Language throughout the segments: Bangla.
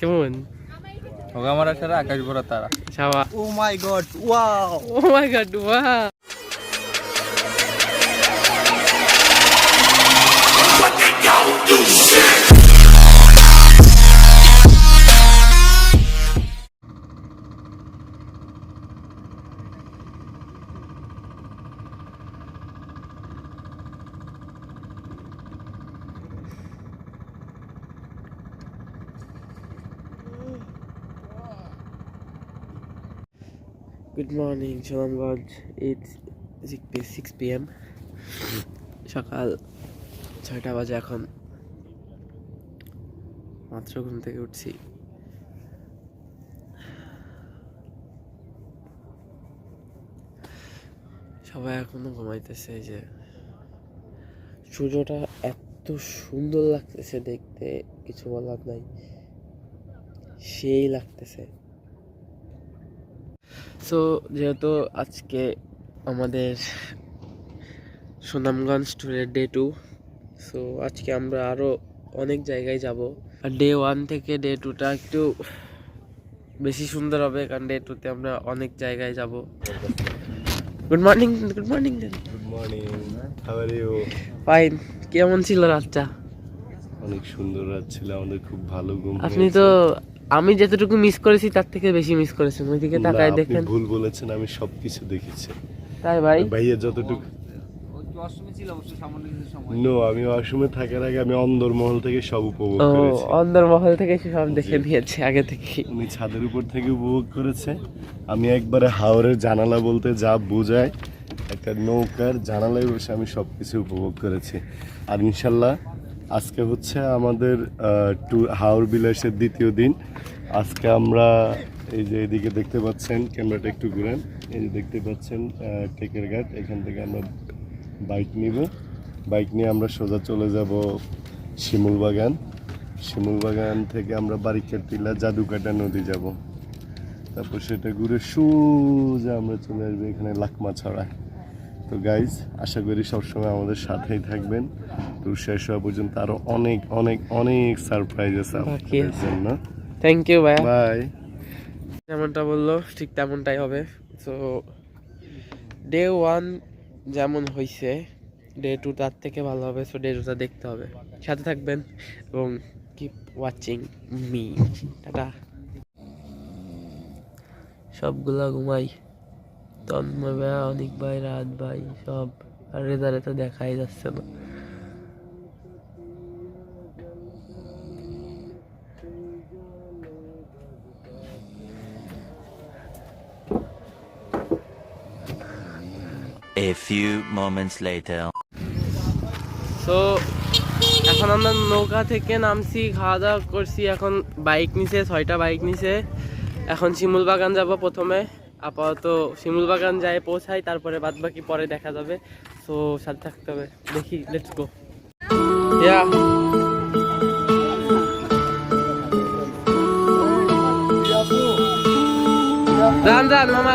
কেমন? হোগামারা ছাড়া আকাশ ভরা তারা। সাবা ও my god wow. Oh my god wow. Good morning Sunamganj eight six P M সকাল ছয়টা বাজে এখন। মাত্র ঘুম থেকে উঠছি। সবাই এখনও ঘুমাইতেছে যে। সূর্যটা এত সুন্দর লাগতেছে দেখতে, কিছু বলার নাই। সেই লাগতেছে। সো যেহেতু আজকে আমাদের সুনামগঞ্জ ট্যুরের ডে টু সো আজকে আমরা আরও অনেক জায়গায় যাব। আর ডে ওয়ান থেকে ডে টুটা একটু বেশি সুন্দর হবে কারণ ডে টুতে আমরা অনেক জায়গায় যাব। Good morning good morning good morning how are you fine কেমন ছিল রাতটা? অনেক সুন্দর রাত ছিল আমাদের খুব ভালো ঘুম আপনি তো আমি যতটুকু মিস করেছি তার থেকে বেশি মিস করেছি। ওইদিকে তাকায় দেখেন। ভুল বলেছেন আমি সবকিছু দেখেছি। তাই ভাই? ভাইয়া যতটুকু নো আমি অসমে থাকার আগে আমি অন্দরমহল থেকে সব উপভোগ করেছি। অন্দরমহল থেকে সব দেখে। নিয়েছে আগে থেকে। উনি ছাদের উপর থেকে উপভোগ করেছে। আমি একবারে হাওরের জানালা বলতে যা বোঝায় একটা নৌকার জানালায় বসে আমি সব কিছু উপভোগ করেছি। আর ইনশাল্লাহ আজকে হচ্ছে আমাদের ট্যুর হাওর বিলাসের দ্বিতীয় দিন। আজকে আমরা এই যে এদিকে দেখতে পাচ্ছেন, ক্যামেরাটা একটু ঘুরেন। এই যে দেখতে পাচ্ছেন টেকের ঘাট। এখান থেকে আমরা বাইক নিব। বাইক নিয়ে আমরা সোজা চলে যাব শিমুল বাগান। শিমুল বাগান থেকে আমরা বারিকের টিলা জাদুকাটা নদী যাব। তারপর সেটা ঘুরে সোজা আমরা চলে আসব এখানে লাকমা ছড়া তো গাইজ আশা করি সবসময় আমাদের সাথেই থাকবেন। তো শেষ হওয়া পর্যন্ত আরও অনেক অনেক অনেক সারপ্রাইজ আছে আপনাদের জন্য। থ্যাংক ইউ ভাই বাই যেমনটা বলল ঠিক তেমনটাই হবে। সো ডে ওয়ান যেমন হয়েছে ডে টু তার থেকে ভালো হবে। সো ডে টুটা দেখতে হবে। সাথে থাকবেন এবং কিপ ওয়াচিং মি টাটা। সবগুলা ঘুমাই। তন্ময় ভাই অনেক ভাই রাত ভাই সব। আর রেজারে তো দেখাই যাচ্ছে না। A few moments later. So এখন আমরা নৌকা থেকে নামছি খাওয়া দাওয়া করছি। এখন বাইক নিছে ছয়টা বাইক নিছে। এখন শিমুল বাগান যাব প্রথমে। আপাতত শিমুল বাগান যায়, পৌঁছাই, তারপরে বাদ বাকি পরে দেখা যাবে। তো সাথে থাকতে হবে। দেখি লেটস গো ইয়া। যান মামা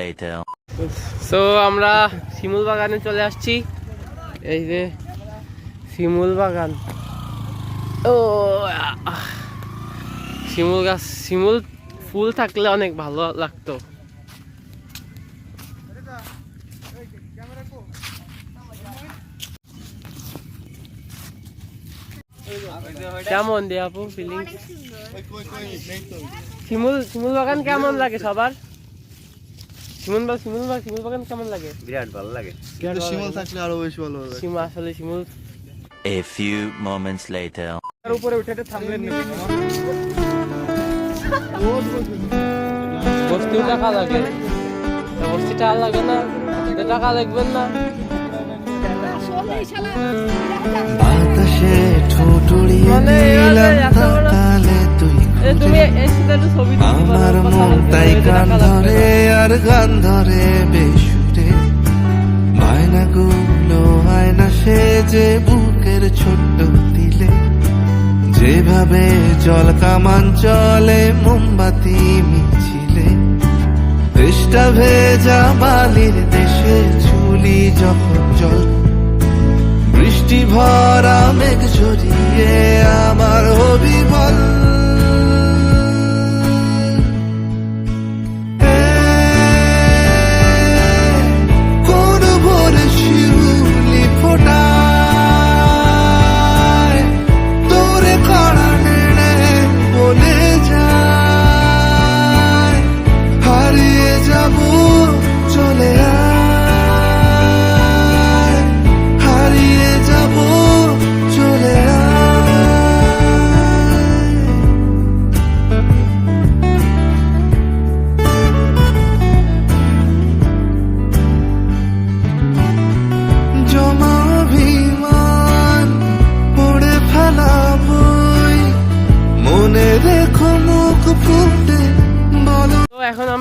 later. সো আমরা শিমুল বাগানে চলে আসছি। এই যে শিমুল বাগান। ও শিমুল গাছ শিমুল ফুল থাকলে অনেক ভালো লাগতো। কেমন দিয়ে আপু ফিলিং শিমুল শিমুল বাগান কেমন লাগে সবার? শিমুল বা শিমুল বা শিমুল বাগান কেমন লাগে। বিরাট ভালো লাগে শিমল থাকলে আরও বেশি ভালো হবে শিমুল আসলে শিমুল। A few moments later. উপরে উঠে থামলেন বস্তিও টাকা লাগে। বস্তি টাকা লাগে না টাকা লাগবেন না। বাতাসে ঠোঁটুড়িয়ে মানে দিলাম আমার মন তাই গান ধরে আর গান ধরে বেসুরে। বায়নাগুলো আয়না সে যে বুকের ছোট্ট দিলে যেভাবে জল কামান চলে মোমবাতি মিছিলে। দেশটা ভেজা বালির দেশে চুলি যখন জল। বৃষ্টি ভরা মেঘ ঝরিয়ে আমার অবিবল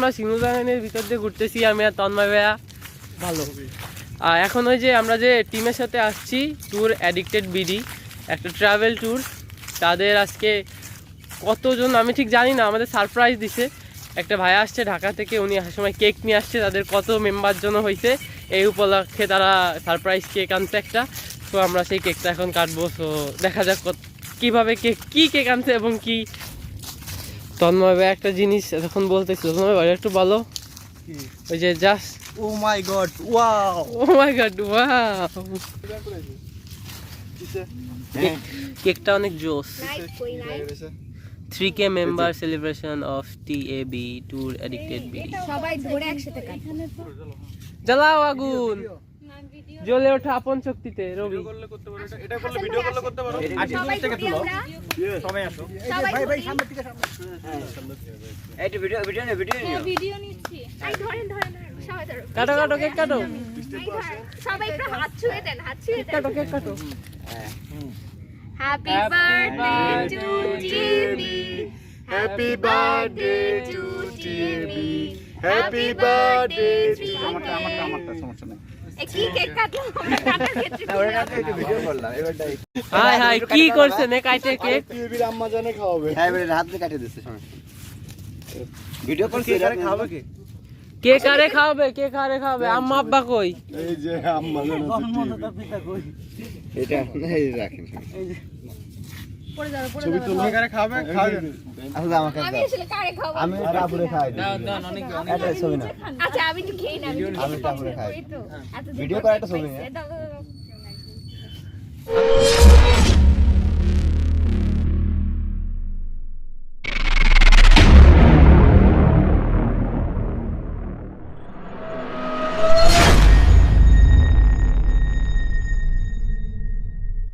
আমরা শিমুল বাগানের ভিতর দিয়ে ঘুরতেছি আমি আর তন্ময় ভাইয়া। ভালো। আর এখন ওই যে আমরা যে টিমের সাথে আসছি ট্যুর অ্যাডিক্টেড বিডি একটা ট্রাভেল ট্যুর তাদের আজকে কতজন আমি ঠিক জানি না আমাদের সারপ্রাইজ দিছে। একটা ভাই আসছে ঢাকা থেকে উনি আসার সময় কেক নিয়ে আসছে তাদের কত মেম্বার জন্য হয়েছে এই উপলক্ষে তারা সারপ্রাইজ কেক আনছে একটা। তো আমরা সেই কেকটা এখন কাটবো তো দেখা যাক কীভাবে কেক কী কেক আনছে এবং কি তন্ময় ভাই একটা জিনিস এতক্ষণ বলতেছিল। তন্ময় ভাই একটু বলো। ওই যে just oh my god wow. Oh my god wow. কেকটা অনেক জোস। Three K member celebration of T A B tour addicted B সবাই ধরে একসাথে কাটে। জ্বালাও আগুন। জ্বলে ওঠা আপন শক্তিতে রবি সবাই ধরি আমরা সবাই আসো ভাই ভাই সামনে থেকে সামনে হ্যাঁ, ভিডিও নিচ্ছি এই ধরেন ধরেন ধরেন, সবাই ধরো কাটো কাটো কেক কাটো সবাই একটু হাত ছুঁয়ে দেন হাত ছুঁয়ে দেন কাটো কেক কাটো happy birthday to Timmy happy birthday to Timmy happy birthday to আমারটা আমারটা আমারটা সমস্যা নেই হাই হাই কি করছেন এ কেক? টিভির আম্মা জানে খাওয়াবে। হ্যাঁ এবারে হাত দিয়ে কাটিয়ে দিচ্ছে ভিডিও করছি এটা খাবে কি? কে কারে খাওয়াবে কে কারে খাওয়াবে। আম্মা আব্বা কই? এই যে আম্মা জানে এটা এই রাখেন পড়ে যাবে পড়ে ছবি যাবে তুলে খাবে খাবে আসলে আমাকে আমি আসলে কারে না আচ্ছা আমি একটু খেয়ে না আমি টাপুরে খাই এই তো এত ভিডিও করা একটা ছবি? দাও, দাও, দাও।